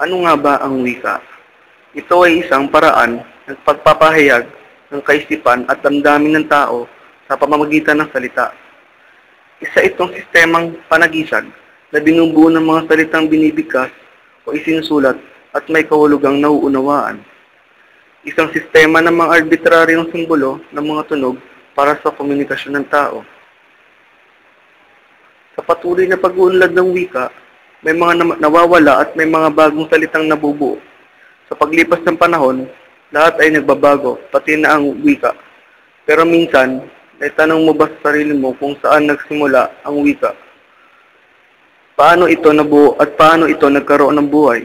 Ano nga ba ang wika? Ito ay isang paraan ng pagpapahayag ng kaisipan at damdamin ng tao sa pamamagitan ng salita. Isa itong sistemang panagisag na binubuo ng mga salitang binibigkas o isinusulat at may kahulugang nauunawaan. Isang sistema ng mga arbitraryong simbolo ng mga tunog para sa komunikasyon ng tao. Sa patuloy na pag-uunlad ng wika, may mga na- nawawala at may mga bagong salitang nabubuo. Sa paglipas ng panahon, lahat ay nagbabago, pati na ang wika. Pero minsan, naitanong mo ba sa sarili mo kung saan nagsimula ang wika? Paano ito nabuo at paano ito nagkaroon ng buhay?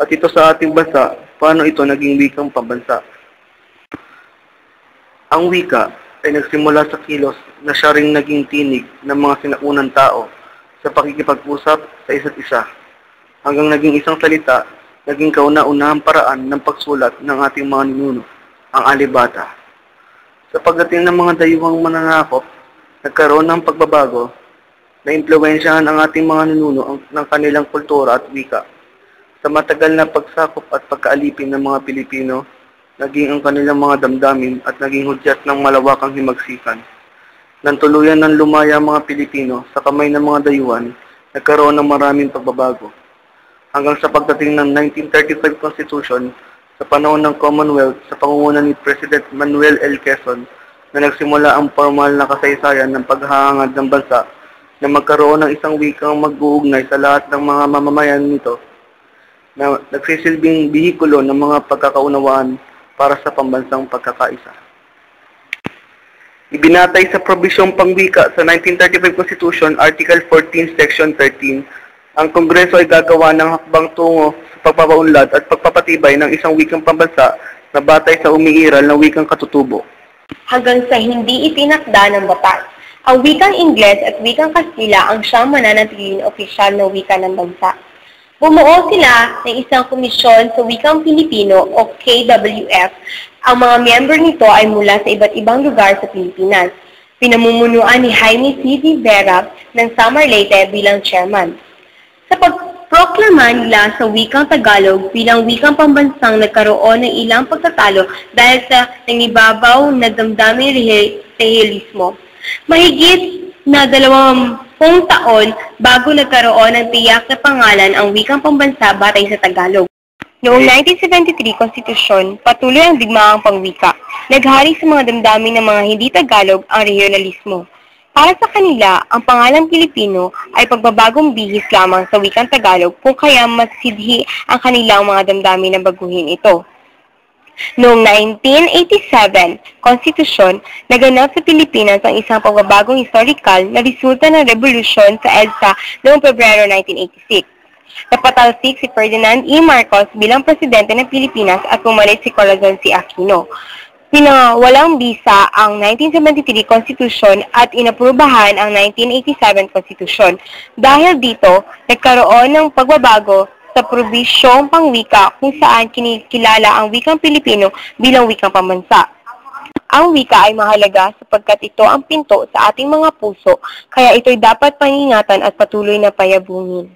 At ito sa ating bansa, paano ito naging wikang pambansa? Ang wika ay nagsimula sa kilos na siya ring naging tinig ng mga sinaunang tao sa pakikipag-usap sa isa't isa. Hanggang naging isang salita, naging kauna-unahang paraan ng pagsulat ng ating mga ninuno, ang alibata. Sa pagdating ng mga dayuhang mananakop, nagkaroon ng pagbabago na impluensyahan ang ating mga ninuno ng kanilang kultura at wika. Sa matagal na pagsakop at pagkaalipin ng mga Pilipino, naging ang kanilang mga damdamin at naging hudyat ng malawakang himagsikan. Nang tuluyan ng lumaya ang mga Pilipino sa kamay ng mga dayuhan, nagkaroon ng maraming pagbabago. Hanggang sa pagdating ng 1935 Constitution, sa panahon ng Commonwealth sa pangunguna ni President Manuel L. Quezon, na nagsimula ang formal na kasaysayan ng paghahangad ng bansa na magkaroon ng isang wikang mag-uugnay sa lahat ng mga mamamayan nito na nagsisilbing bihikulo ng mga pagkakaunawaan para sa pambansang pagkakaisa. Ibinatay sa probisyong pangwika sa 1935 Constitution, Article 14, Section 13, ang Kongreso ay gagawa ng hakbang tungo sa pagpapaunlad at pagpapatibay ng isang wikang pambansa na batay sa umiiral na wikang katutubo. hanggang sa hindi itinakda ng batas. Ang wikang Ingles at wikang Kastila ang siyang mananatiling opisyal na wika ng bansa. Bumuo sila ng isang komisyon sa wikang Pilipino o KWF. Ang mga miyembro nito ay mula sa iba't ibang lugar sa Pilipinas. Pinamumunuan ni Jaime C. Rivera ng Samar Leyte bilang chairman. Sa pagproklama nila sa wikang Tagalog bilang wikang pambansang nagkaroon ng ilang pagtatalo dahil sa nangibabaw na damdamin rehe- rehelismo. Mahigit na dalawampung taon bago nagkaroon ng tiyak na pangalan ang wikang pambansa batay sa Tagalog. Noong 1973 Konstitusyon, patuloy ang digmaang pangwika. Naghari sa mga damdamin ng mga hindi Tagalog ang regionalismo. Para sa kanila, ang pangalang Pilipino ay pagbabagong bihis lamang sa wikang Tagalog kung kaya mas sidhi ang kanilang mga damdamin na baguhin ito. Noong 1987, konstitusyon, naganap sa Pilipinas ang isang pagbabagong historikal na resulta ng revolusyon sa EDSA noong Pebrero 1986. Napatalsik si Ferdinand E. Marcos bilang presidente ng Pilipinas at pumalit si Corazon C. Aquino. Pinawalang bisa ang 1973 Constitution at inaprubahan ang 1987 Constitution. Dahil dito, nagkaroon ng pagbabago sa probisyong pangwika kung saan kinikilala ang wikang Pilipino bilang wikang pambansa. Ang wika ay mahalaga sapagkat ito ang pinto sa ating mga puso, kaya ito'y dapat pangingatan at patuloy na payabungin.